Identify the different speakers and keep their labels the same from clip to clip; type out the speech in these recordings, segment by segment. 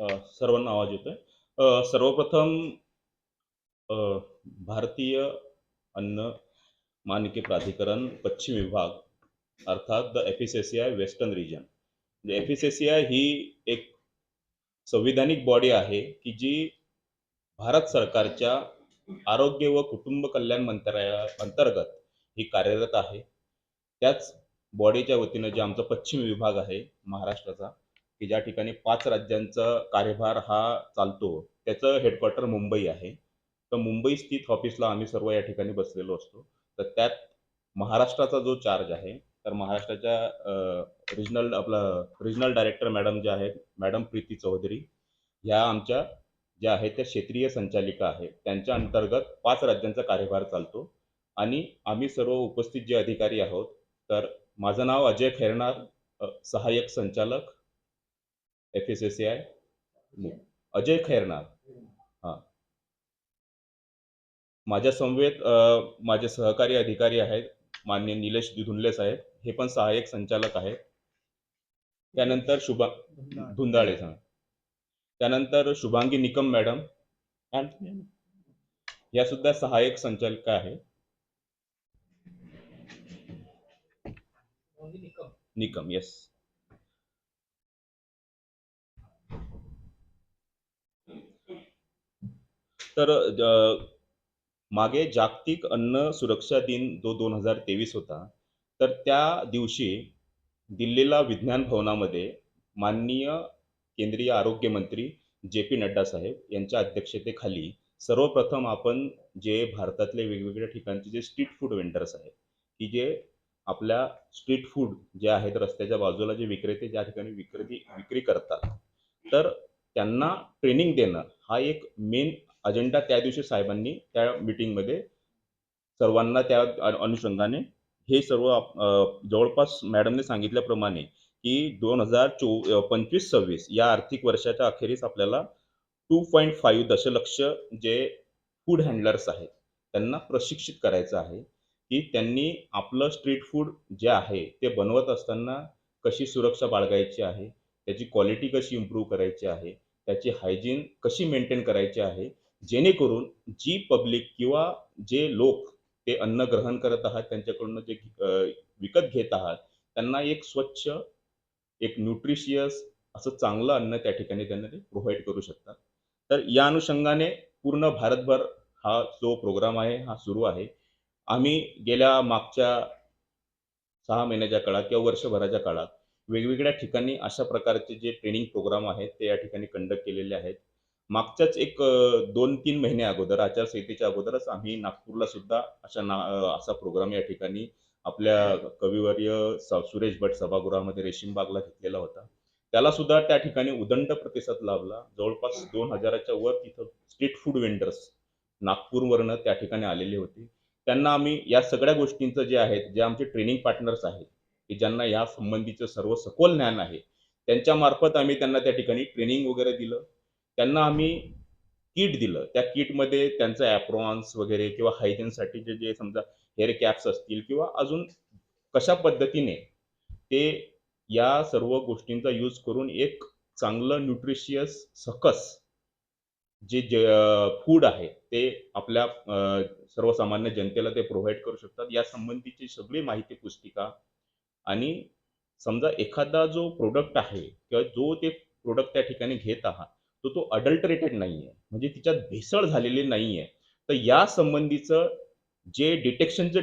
Speaker 1: सर्वांना आवाज येतोय. सर्वप्रथम भारतीय अन्न मानके प्राधिकरण पश्चिम विभाग अर्थात द एफएसएससीआय वेस्टर्न रिजन. म्हणजे आय ही एक संविधानिक बॉडी आहे, की जी भारत सरकारच्या आरोग्य व कुटुंब कल्याण मंत्रालया अंतर्गत ही कार्यरत आहे. त्याच बॉडीच्या वतीनं जे आमचा पश्चिम विभाग आहे महाराष्ट्राचा, की ज्या ठिकाणी पाच राज्यांचा कार्यभार हा चालतो, त्याचं हेडक्वार्टर मुंबई आहे. तर मुंबई स्थित ऑफिसला आम्ही सर्व या ठिकाणी बसलेलो असतो. तर त्यात महाराष्ट्राचा जो चार्ज आहे, तर महाराष्ट्राच्या रिजनल आपलं रिजनल डायरेक्टर मॅडम ज्या आहेत, मॅडम प्रीती चौधरी, ह्या आमच्या ज्या आहेत त्या क्षेत्रीय संचालिका आहेत. त्यांच्या अंतर्गत पाच राज्यांचा कार्यभार चालतो आणि आम्ही सर्व उपस्थित जे अधिकारी आहोत, तर माझं नाव अजय खैरनार, सहाय्यक संचालक एफएसएससीआय. अजय खैरनार. हां. माझ्या समवेत माझे सहकारी अधिकारी आहेत, माननीय निलेश दुधुंले साहेब, हे पण सहाय्यक संचालक आहेत. त्यानंतर शुभा धुंदाळे साहेब. त्यानंतर शुभांगी निकम मॅडम या सुद्धा सहाय्यक संचालिका आहेत. निकम, येस. तर मागे जागतिक अन्न सुरक्षा दिन जो 2023 होता, तर त्या दिवशी दिल्लीला विज्ञान भवनामध्ये माननीय केंद्रीय आरोग्यमंत्री जे पी नड्डा साहेब यांच्या अध्यक्षतेखाली सर्वप्रथम आपण जे भारतातले वेगवेगळ्या ठिकाणचे जे स्ट्रीट फूड वेंडर्स आहेत, की जे आपल्या स्ट्रीट फूड जे आहेत रस्त्याच्या बाजूला जे विक्रेते ज्या ठिकाणी विक्रेती विक्री करतात, तर त्यांना ट्रेनिंग देणं हा एक मेन अजेंडा त्या दिवशी साहेबांनी त्या मीटिंगमध्ये सर्वांना त्या अनुषंगाने हे सर्व जवळपास मॅडमने सांगितल्याप्रमाणे, की दोन हजार चो पंचवीस सव्वीस या आर्थिक वर्षाच्या अखेरीस आपल्याला 2.5 दशलक्ष जे फूड हँडलर्स आहेत, त्यांना प्रशिक्षित करायचं आहे, की त्यांनी आपलं स्ट्रीट फूड जे आहे, ते बनवत असताना कशी सुरक्षा बाळगायची आहे, त्याची क्वालिटी कशी इम्प्रूव्ह करायची आहे, त्याची हायजीन कशी मेंटेन करायची आहे, जेणेकरून जी पब्लिक किंवा जे लोक ते अन्न ग्रहण करत आहात, त्यांच्याकडून जे विकत घेत आहात, त्यांना एक स्वच्छ, एक न्यूट्रिशियस असं चांगलं अन्न त्या ठिकाणी त्यांना ते प्रोव्हाइड करू शकतात. तर या अनुषंगाने पूर्ण भारतभर हा जो प्रोग्राम आहे, हा सुरू आहे. आम्ही गेल्या मागच्या सहा महिन्याच्या काळात किंवा वर्षभराच्या काळात वेगवेगळ्या ठिकाणी अशा प्रकारचे जे ट्रेनिंग प्रोग्राम आहेत, ते या ठिकाणी कंडक्ट केलेले आहेत. मागच्याच एक दोन तीन महिने अगोदर आचारसंहितेच्या अगोदरच आम्ही नागपूरला सुद्धा अशा ना असा प्रोग्राम या ठिकाणी आपल्या कविवर्य सुरेश भट सभागृहामध्ये रेशीमबागला घेतलेला होता. त्याला सुद्धा त्या ठिकाणी उदंड प्रतिसाद लाभला. जवळपास दोन हजाराच्या वर तिथं स्ट्रीट फूड वेंडर्स नागपूरवरनं त्या ठिकाणी आलेले होते. त्यांना आम्ही या सगळ्या गोष्टींचं जे आहेत, जे आमचे ट्रेनिंग पार्टनर्स आहेत, की ज्यांना या संबंधीचं सर्व सखोल ज्ञान आहे, त्यांच्यामार्फत आम्ही त्यांना त्या ठिकाणी ट्रेनिंग वगैरे दिलं. त्यांना आम्ही किट दिलं. त्या किटमध्ये त्यांचं ॲप्रॉन्स वगैरे किंवा हायजीनसाठीचे जे समजा हेअर कॅप्स असतील किंवा अजून कशा पद्धतीने ते या सर्व गोष्टींचा यूज करून एक चांगलं न्यूट्रिशियस सकस जे जे फूड आहे, ते आपल्या सर्वसामान्य जनतेला ते प्रोव्हाइड करू शकतात. या संबंधीची सगळी माहिती पुस्तिका आणि समजा एखादा जो प्रोडक्ट आहे किंवा जो ते प्रोडक्ट त्या ठिकाणी घेत आहात, तो तो अडल्टरेटेड नाहीये. म्हणजे तिच्यात भेसळ झालेली नाहीये. तर या संबंधीचं जे डिटेक्शनचं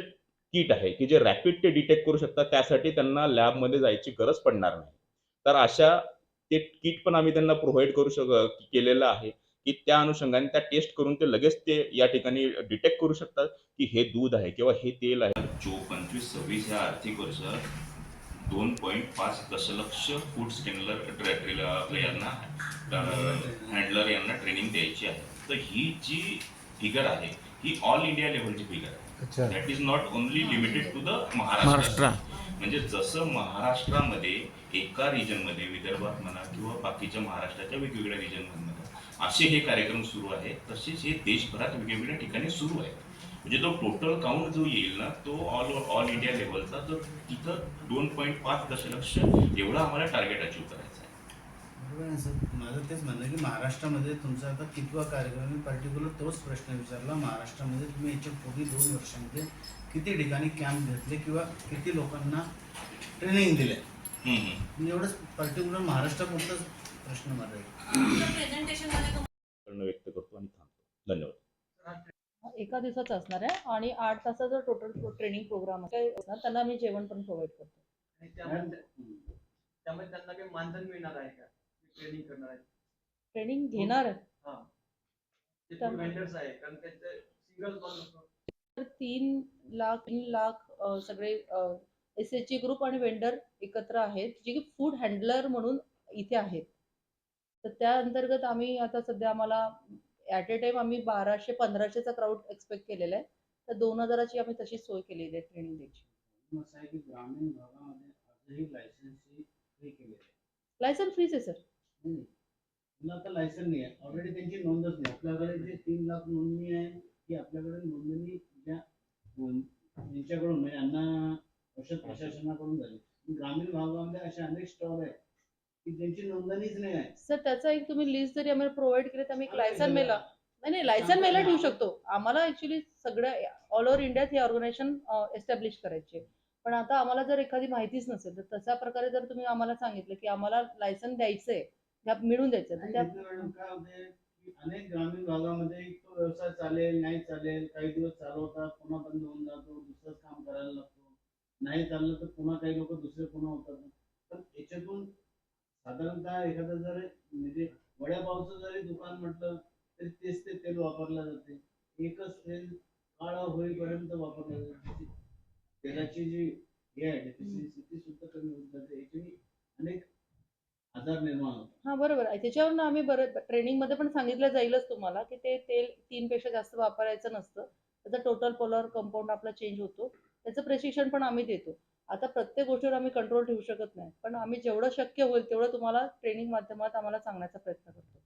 Speaker 1: किट आहे, की जे रॅपिड ते डिटेक्ट करू शकतात, त्यासाठी त्यांना लॅबमध्ये जायची गरज पडणार नाही. तर अशा ते किट पण आम्ही त्यांना प्रोव्हाइड करू शक केलेलं आहे, की त्या अनुषंगाने त्या टेस्ट करून ते लगेच ते या ठिकाणी डिटेक्ट करू शकतात, की हे दूध आहे किंवा हे तेल आहे. जो 25-26 या आर्थिक वर्षात 2.5 दशलक्ष फूड स्टेनलर ट्रे ट्रेल आपल्या यांना हँडलर यांना ट्रेनिंग द्यायची आहे. तर ही जी फिगर आहे, ही ऑल इंडिया लेव्हलची फिगर आहे. That is not only limited to the
Speaker 2: Maharashtra.
Speaker 1: Maharashtra म्हणजे जसं महाराष्ट्रामध्ये एका रिजनमध्ये विदर्भात म्हणा किंवा बाकीच्या महाराष्ट्राच्या वेगवेगळ्या रिजनमधनं असे हे कार्यक्रम सुरू आहेत तसेच हे देशभरात वेगवेगळ्या ठिकाणी सुरू आहे म्हणजे तो टोटल काउंट जो येईल ना तो ऑल ऑल इंडिया लेवलचा तर तिथं दोन पॉईंट पाच दशलक्ष एवढा आम्हाला टार्गेट अचीव करायचा आहे.
Speaker 3: सर? माझं तेच म्हणणं की महाराष्ट्रामध्ये तुमचा आता कितवा कार्यक्रम पर्टिक्युलर तोच प्रश्न विचारला. महाराष्ट्रामध्ये तुम्ही याच्या पूर्वी दोन वर्षांमध्ये किती ठिकाणी कॅम्प घेतले किंवा किती लोकांना ट्रेनिंग दिले? मी एवढंच पर्टिक्युलर महाराष्ट्रापुरताच प्रश्न माझा आहे.
Speaker 2: प्रेझेंटेशनमध्ये
Speaker 1: करणं व्यक्त करतो आणि थांबतो. धन्यवाद.
Speaker 4: एका दिवसाचं असणार आहे आणि आठ तासाचा टोटल ट्रेनिंग प्रोग्राम असणार. त्यांना आम्ही जेवण पण प्रोव्हाइड करतो.
Speaker 5: आणि त्यामध्ये त्यामध्ये त्यांना काही मानधन मिळणार आहे का? ट्रेनिंग करणार आहे
Speaker 4: ट्रेनिंग घेणार आहे.
Speaker 5: ते
Speaker 4: त्या-
Speaker 5: व्हेंडर्स आहे कारण त्यांचं सिंगल कॉल असतो
Speaker 4: तर तीन लाख तीन लाख अ, सगळे एस एच जी ग्रुप आणि वेंडर एकत्र आहेत जे की फूड हँडलर म्हणून इथे आहेत. तर त्या अंतर्गत आम्ही आता सध्या आम्हाला ॲट ए टाइम आम्ही बाराशे पंधराशेचा क्राऊड एक्सपेक्ट केलेला आहे. तर दोन हजाराची आम्ही तशी सोय केलेली आहे ट्रेनिंग द्यायची.
Speaker 3: असं आहे की ग्रामीण भागामध्ये आजही फ्री केलेली आहे.
Speaker 4: लायसन फ्रीच आहे सर
Speaker 3: आता नाही आहे. ऑलरेडी त्यांची नोंदच नाही. आपल्याकडे जे तीन लाख नोंदणी आहे ती आपल्याकडे नोंदणी ज्या यांच्याकडून म्हणजे अन्न औषध प्रशासनाकडून झाली. ग्रामीण भागामध्ये असे अनेक स्टॉल आहेत. की ज्यांची नोंदणीच नाही आहे.
Speaker 4: सर त्याचा एक तुम्ही लिस्ट जरी आम्हाला प्रोव्हाइड केली तर आम्ही एक लायसन. मेला. नाही नाही लायसन मेला ठेवू शकतो. आम्हाला ऍक्च्युली सगळ्या ऑल ओव्हर इंडियात हे ऑर्गनायझेशन एस्टॅब्लिश करायचे. पण आता आम्हाला जर एखादी माहितीच नसेल तर तशा प्रकारे जर तुम्ही आम्हाला सांगितलं की आम्हाला लायसन द्यायचंय या मिळून द्यायचं तर
Speaker 3: आणि
Speaker 4: त्या
Speaker 3: इथं मॅडम काय होते की अनेक ग्रामीण भागामध्ये तो व्यवसाय चालेल नाही चालेल काही दिवस चालवतात पुन्हा बंद होऊन जातो दुसरंच काम करायला लागतो. नाही चाललं तर पुन्हा काही लोक दुसरे पुन्हा होतात. पण याच्यातून साधारणतः एखादं जर म्हणजे वड्यापावचं जरी दुकान म्हटलं तरी तेच ते तेल वापरलं जाते. एकच तेल काळा होईपर्यंत वापरलं जाते. तेलाची जी हे आहे डेफिशियन्सी ती सुद्धा कमी होत जाते. याच्याने अनेक आजार निर्माण होतात.
Speaker 4: हा बरोबर. आहे त्याच्यावरून आम्ही बरं ट्रेनिंगमध्ये पण सांगितलं जाईलच तुम्हाला की ते तेल तीन पेक्षा जास्त वापरायचं नसतं. त्याचा टोटल पोलर कंपाऊंड आपला चेंज होतो. त्याचं प्रशिक्षण पण आम्ही देतो. आता प्रत्येक गोष्टीवर आम्ही कंट्रोल ठेवू शकत नाही. पण आम्ही जेवढं शक्य होईल तेवढं तुम्हाला ट्रेनिंग माध्यमात आम्हाला सांगण्याचा प्रयत्न करतो.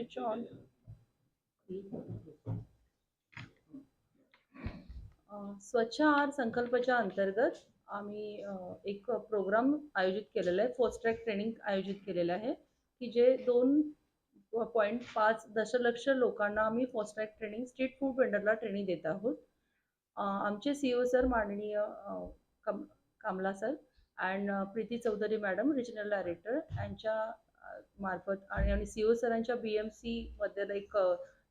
Speaker 4: Switch on. स्वच्छ आहार संकल्पच्या अंतर्गत आम्ही एक प्रोग्राम आयोजित केलेला आहे. फोस्ट ट्रॅक ट्रेनिंग आयोजित केलेलं आहे. की जे दोन पॉईंट पाच दशलक्ष लोकांना आम्ही fast track training street food वेंडरला training देत आहोत. आमचे सी ओ सर माननीय कम कामला sir and Preeti Chaudhary madam regional director यांच्या मार्फत आणि आणि सी ओ सरांच्या बी एम सीमध्ये एक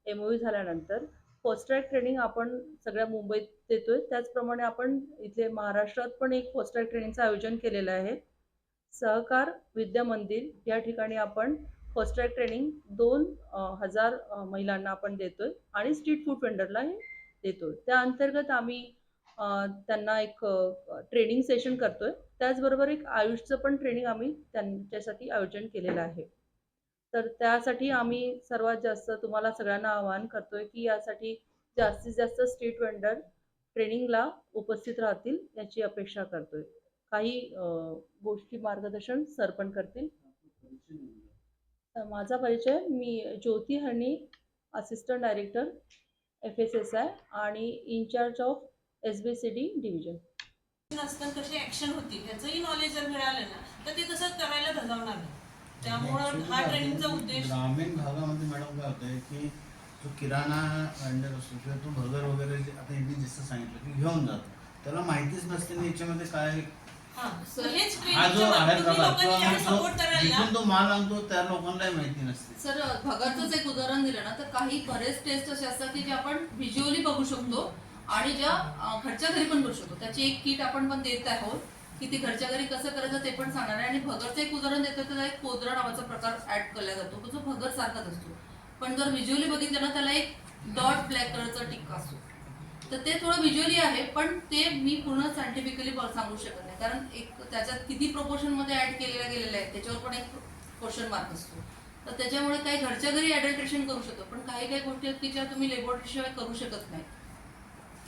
Speaker 4: एम ओ झाल्यानंतर फर्स्ट ट्रॅक ट्रेनिंग आपण सगळ्या मुंबईत देतोय. त्याचप्रमाणे आपण इथे महाराष्ट्रात पण एक फर्स्ट ट्रॅक ट्रेनिंगचं आयोजन केलेलं आहे. सहकार विद्या मंदिर या ठिकाणी आपण फर्स्ट ट्रॅक ट्रेनिंग दोन हजार महिलांना आपण देतोय आणि स्ट्रीट फूड वेंडरला हे देतोय. त्या अंतर्गत आम्ही त्यांना एक ट्रेनिंग सेशन करतोय. त्याचबरोबर एक आयुषचं पण ट्रेनिंग आम्ही त्यांच्यासाठी आयोजन केलेलं आहे. तर त्यासाठी आम्ही सर्वात जास्त तुम्हाला सगळ्यांना आवाहन करतोय की यासाठी जास्तीत जास्त स्ट्रीट वेंडर ट्रेनिंगला उपस्थित राहतील याची अपेक्षा करतोय. काही गोष्टी मार्गदर्शन सर पण करतील. तर माझा परिचय मी Jyoti Harni assistant director F S S I आणि incharge of S B C D division
Speaker 2: नसतं कशी ऍक्शन होती ह्याचंही नॉलेज जर मिळालं ना तर ते तसंच करायला धजावणार नाही त्यामुळं हा
Speaker 3: काय
Speaker 2: ट्रेनिंगचा
Speaker 3: होतं,
Speaker 2: उद्देश
Speaker 3: ग्रामीण भागामध्ये मॅडम काय होतंय की जो किराणा वेंडर असतो किंवा तो भगर वगैरे जे आता यांनी जसं सांगितलं की घेऊन जातो. त्याला माहितीच नसते ना याच्यामध्ये काय
Speaker 2: हा तर हेच
Speaker 3: हा जो आहे
Speaker 2: ट्रेनिंगच्या
Speaker 3: प्रकार
Speaker 2: लोकांनी
Speaker 3: किंवा
Speaker 2: ज्याला
Speaker 3: मग
Speaker 2: सपोर्ट
Speaker 3: जो
Speaker 2: करायला
Speaker 3: जिथून तो माल आणतो त्या लोकांनाही माहिती नसते.
Speaker 6: सर भगरचंच एक उदाहरण दिलं ना तर काही बरेच टेस्ट असे असतात की जे आपण व्हिज्युअली बघू शकतो. आणि ज्या घरच्या घरी पण करू शकतो. त्याची एक किट आपण पण देत आहोत की ती घरच्या घरी कसं करायचं ते पण सांगणार आहे. आणि भगरचं एक उदाहरण देतो त्याला एक कोदरा नावाचा प्रकार ऍड केला जातो. तो जो भगर सारखाच असतो.
Speaker 4: पण जर व्हिज्युअली बघितलं ना त्याला एक डॉट ब्लॅक कलरचा टिक्का असतो. तर ते थोडं व्हिज्युअली आहे पण ते मी पूर्ण सायंटिफिकली सांगू शकत नाही. कारण एक त्याच्यात किती प्रोपोर्शनमध्ये मध्ये ऍड केलेल्या गेलेला आहे त्याच्यावर पण एक क्वेश्चन मार्क असतो. तर त्याच्यामुळे काही घरच्या घरी ॲडल्ट्रेशन करू शकतो. पण काही काही गोष्टी आहेत की ज्या तुम्ही laboratory करू शकत नाही.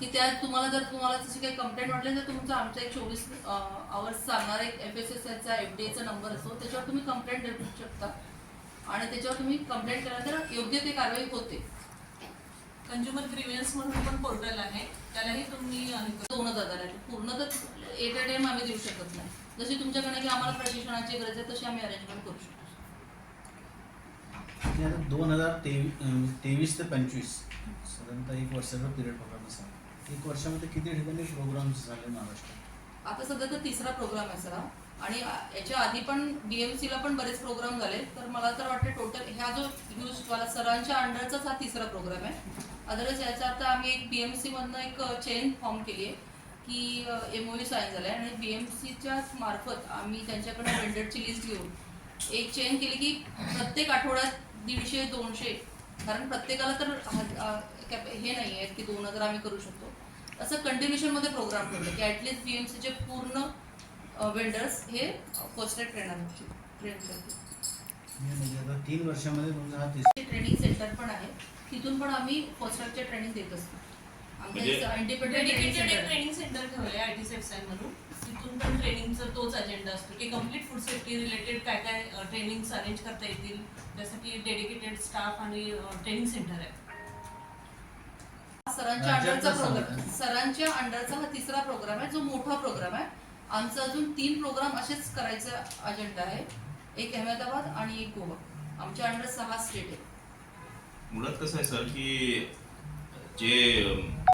Speaker 4: की त्या तुम्हाला जर तुम्हाला तशी काही कंप्लेंट वाटली तर तुमचा आमचा एक चोवीस आवर्स चालणारा एक एफ एस एस एचा एफ डी एचा नंबर असतो. त्याच्यावर तुम्ही कंप्लेंट देऊ शकता. आणि त्याच्यावर तुम्ही कंप्लेंट केला तर योग्य ते कारवाई होते.
Speaker 2: कंझ्युमर ग्रीव्हन्स म्हणून पण पोर्टल आहे. त्यालाही तुम्ही हे
Speaker 4: दोन हजार आहे. पूर्ण तर एट अ टाइम आम्ही देऊ शकत नाही. जशी तुमच्याकडे की आम्हाला प्रशिक्षणाची गरज आहे तशी आम्ही अरेंजमेंट करू शकतो.
Speaker 3: दोन हजार तेवीस तेवीस ते पंचवीस साधारणतः एक वर्षाचा पिरियड बघा असा एक वर्षामध्ये किती ठिकाणी प्रोग्राम्स झाले महाराष्ट्रात?
Speaker 4: आता सध्या तर तिसरा प्रोग्राम आहे सर हा. आणि याच्या आधी पण बीएमसीला पण बरेच प्रोग्राम झाले. तर मला तर वाटतं टोटल ह्या जो यूज वाला सरांच्या अंडरचाच हा तिसरा प्रोग्राम आहे. अदरवाईज याचा आता आम्ही एक बीएमसी मधनं एक चेन फॉर्म केली आहे की ओ साईन झालाय आणि बीएमसीच्या मार्फत आम्ही त्यांच्याकडे वेंडरची लिस्ट घेऊन एक चेन केली की प्रत्येक आठवड्यात दीडशे दोनशे कारण प्रत्येकाला तर हा- हे नाही आहे की दोन हजार आम्ही करू शकतो. असं कंटिन्युएशनमध्ये प्रोग्राम ठेवलं की ॲटलिस्ट बीएमसीचे पूर्ण वेंडर्स हे फर्स्ट एड ट्रेनर ट्रेन करतील.
Speaker 3: म्हणजे आता तीन वर्षामध्ये हा
Speaker 4: ट्रेनिंग सेंटर पण आहे. तिथून पण आम्ही फर्स्ट एडचे ट्रेनिंग देत असतो.
Speaker 1: म्हणजे-
Speaker 4: आमचं independent training center
Speaker 2: training center ठेवले आय टी सेफ्साय म्हणून तिथून पण ट्रेनिंगचा तोच अजेंडा असतो की कंप्लीट फूड सेफ्टी रिलेटेड काय काय ट्रेनिंग अरेंज करता येतील. त्यासाठी डेडिकेटेड स्टाफ आणि ट्रेनिंग सेंटर आहे
Speaker 4: सरांच्या अंडरचा प्रोग्राम. सरांच्या अंडरचा हा तिसरा प्रोग्राम आहे जो मोठा प्रोग्राम आहे. आमचा अजून तीन प्रोग्राम असेच करायचा अजेंडा आहे. एक अहमदाबाद आणि एक गोवा. आमच्या अंडर सहा स्टेट आहे
Speaker 1: मुळात कसं आहे सर की जे